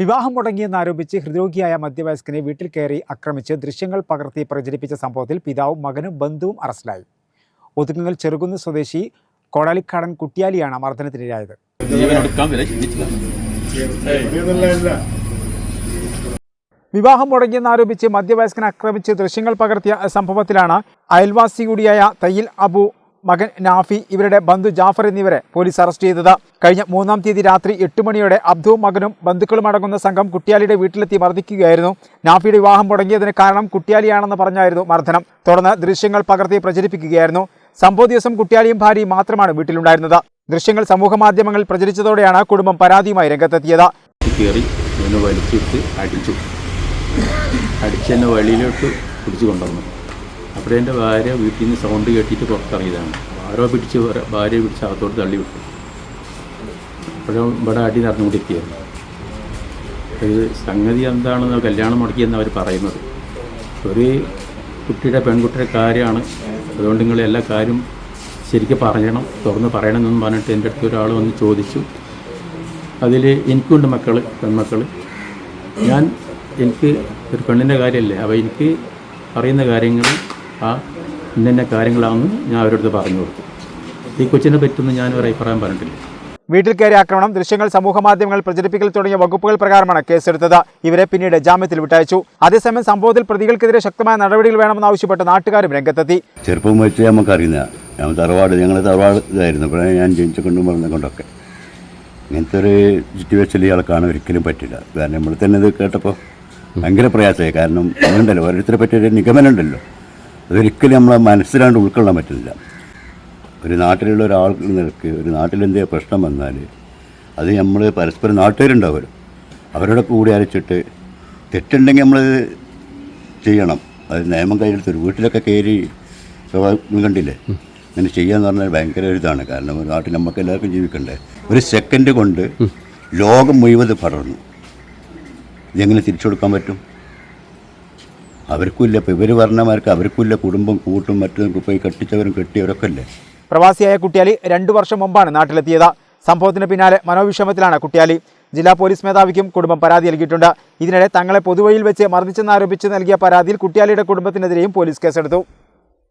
വിവാഹം മുടങ്ങിയെന്നാരോപിച്ച് ഹൃദ്രോഗിയായ മധ്യവയസ്കനെ വീട്ടിൽ കയറി ആക്രമിച്ച് ദൃശ്യങ്ങൾ പകർത്തി പ്രചരിപ്പിച്ച സംഭവത്തിൽ പിതാവും മകനും ബന്ധുവും അറസ്റ്റിലായി. ഒതുങ്ങൽ ചെറുകുന്ന് സ്വദേശി കോടാലിക്കാടൻ കുട്ടിയാലിയാണ് മർദ്ദനത്തിനിരയായത്. ചിന്തിച്ചില്ല വിവാഹം മുടങ്ങിയെന്നാരോപിച്ച് മധ്യവയസ്കൻ ആക്രമിച്ച് ദൃശ്യങ്ങൾ പകർത്തിയ സംഭവത്തിലാണ് അയൽവാസി കൂടിയായ തയ്യിൽ അബു മകൻ നാഫി ഇവരുടെ ബന്ധു ജാഫർ എന്നിവരെ പോലീസ് അറസ്റ്റ് ചെയ്തത്. കഴിഞ്ഞ മൂന്നാം തീയതി രാത്രി എട്ട് മണിയോടെ അബ്ദുവും മകനും ബന്ധുക്കളും അടങ്ങുന്ന സംഘം കുട്ടിയാലിയുടെ വീട്ടിലെത്തി മർദ്ദിക്കുകയായിരുന്നു. നാഫിയുടെ വിവാഹം മുടങ്ങിയതിന് കാരണം കുട്ടിയാലിയാണെന്ന് പറഞ്ഞായിരുന്നു മർദ്ദനം. തുടർന്ന് ദൃശ്യങ്ങൾ പകർത്തി പ്രചരിപ്പിക്കുകയായിരുന്നു. സംഭവ ദിവസം കുട്ടിയാലിയും ഭാര്യയും മാത്രമാണ് വീട്ടിലുണ്ടായിരുന്നത്. ദൃശ്യങ്ങൾ സമൂഹ മാധ്യമങ്ങളിൽ പ്രചരിച്ചതോടെയാണ് കുടുംബം പരാതിയുമായി രംഗത്തെത്തിയത്. അടിച്ചു. അടിച്ചെന്നെ വഴിയിലോട്ട് പിടിച്ചു കൊണ്ടുവന്നു. അപ്പോൾ എന്റെ ഭാര്യ വീട്ടിൽ നിന്ന് സൗണ്ട് കേട്ടിട്ട് പുറത്തിറങ്ങിയതാണ്. ആരോ പിടിച്ച് ഭാര്യ പിടിച്ച് അകത്തോട്ട് തള്ളി വിട്ടു അപ്പോഴും ഇവിടെ അടി നടന്നുകൊണ്ടിരിക്കുകയായിരുന്നു അപ്പോൾ ഇത് സംഗതി എന്താണെന്ന് കല്യാണം മുടക്കിയെന്ന് അവർ പറയുന്നത്. ഒരു കുട്ടിയുടെ പെൺകുട്ടിയുടെ കാര്യമാണ്. അതുകൊണ്ട് നിങ്ങൾ എല്ലാ കാര്യം ശരിക്കും പറയണം തുറന്ന് പറയണമെന്നും പറഞ്ഞിട്ട് എന്റെ അടുത്ത് ഒരാൾ വന്ന് ചോദിച്ചു. അതിൽ എനിക്കുണ്ട് മക്കൾ പെൺമക്കൾ ഞാൻ എനിക്ക് ഒരു പെണ്ണിന്റെ കാര്യമല്ലേ? അപ്പോൾ എനിക്ക് അറിയുന്ന കാര്യങ്ങൾ ആ ഇന്ന കാര്യങ്ങളാണെന്ന് ഞാൻ അവരോട് പറഞ്ഞു കൊടുത്തു. ഈ കൊച്ചിനെ പറ്റുമെന്ന് ഞാൻ ഒരു അഭിപ്രായം പറഞ്ഞിട്ടില്ല. വീട്ടിൽ കയറി ആക്രമണം ദൃശ്യങ്ങൾ സമൂഹ മാധ്യമങ്ങൾ പ്രചരിപ്പിക്കൽ തുടങ്ങിയ വകുപ്പുകൾ പ്രകാരമാണ് കേസെടുത്തത്. ഇവരെ പിന്നീട് ജാമ്യത്തിൽ വിട്ടയച്ചു. അതേസമയം സംഭവത്തിൽ പ്രതികൾക്കെതിരെ ശക്തമായ നടപടികൾ വേണമെന്നാവശ്യപ്പെട്ട് നാട്ടുകാരും രംഗത്തെത്തി. ചെറുപ്പം വെച്ച് നമുക്ക് അറിയുന്ന ഞാൻ തറവാട് ഞങ്ങൾ തറവാട് ഇതായിരുന്നു. ഇവിടെ ഞാൻ ജനിച്ച കൊണ്ടും പറഞ്ഞ കൊണ്ടൊക്കെ. ഇങ്ങനത്തെ ഒരു സിറ്റുവേഷനിൽ ഇയാളെ കാണാൻ ഒരിക്കലും പറ്റില്ല. കാരണം നമ്മൾ തന്നെ ഇത് കേട്ടപ്പോൾ ഭയങ്കര പ്രയാസമായി. കാരണം ഉണ്ടല്ലോ ഓരോരുത്തരെ പറ്റിയൊരു നിഗമനം ഉണ്ടല്ലോ അതൊരിക്കലും നമ്മളെ മനസ്സിലാണ്ട് ഉൾക്കൊള്ളാൻ പറ്റുന്നില്ല. ഒരു നാട്ടിലുള്ള ഒരാൾക്ക് നിലയ്ക്ക് ഒരു നാട്ടിലെന്തേ പ്രശ്നം വന്നാൽ അത് നമ്മൾ പരസ്പരം നാട്ടുകാരുണ്ടാവും അവരുടെ കൂടെ അരച്ചിട്ട് തെറ്റുണ്ടെങ്കിൽ നമ്മൾ ചെയ്യണം. അത് നിയമം കയ്യിലെടുത്ത് ഒരു വീട്ടിലൊക്കെ കയറി കണ്ടില്ലേ? അങ്ങനെ ചെയ്യാന്ന് പറഞ്ഞാൽ ഭയങ്കര ഒരു ഇതാണ്. കാരണം ഒരു നാട്ടിൽ നമുക്ക് എല്ലാവർക്കും ജീവിക്കണ്ടേ? ഒരു സെക്കൻഡ് കൊണ്ട് ലോകം മുഴുവൻ പടർന്നു. ഇതെങ്ങനെ തിരിച്ചു കൊടുക്കാൻ പറ്റും? അവർക്കുമില്ല. ഇപ്പോൾ ഇവർ പറഞ്ഞമാർക്ക് അവർക്കുമില്ല. കുടുംബം കൂട്ടും മറ്റും പോയി കെട്ടിച്ചവരും കെട്ടിയവരൊക്കെ അല്ലേ പ്രവാസിയായ കുട്ടിയാലി രണ്ടു വർഷം മുമ്പാണ് നാട്ടിലെത്തിയത്. സംഭവത്തിന് പിന്നാലെ മനോവിഷമത്തിലാണ് കുട്ടിയാലി. ജില്ലാ പോലീസ് മേധാവിക്കും കുടുംബം പരാതി നൽകിയിട്ടുണ്ട്. ഇതിനിടെ തങ്ങളെ പൊതുവഴിയിൽ വെച്ച് മർദ്ദിച്ചെന്നാരോപിച്ച് നൽകിയ പരാതിയിൽ കുട്ടിയാലിയുടെ കുടുംബത്തിനെതിരെയും പോലീസ് കേസെടുത്തു.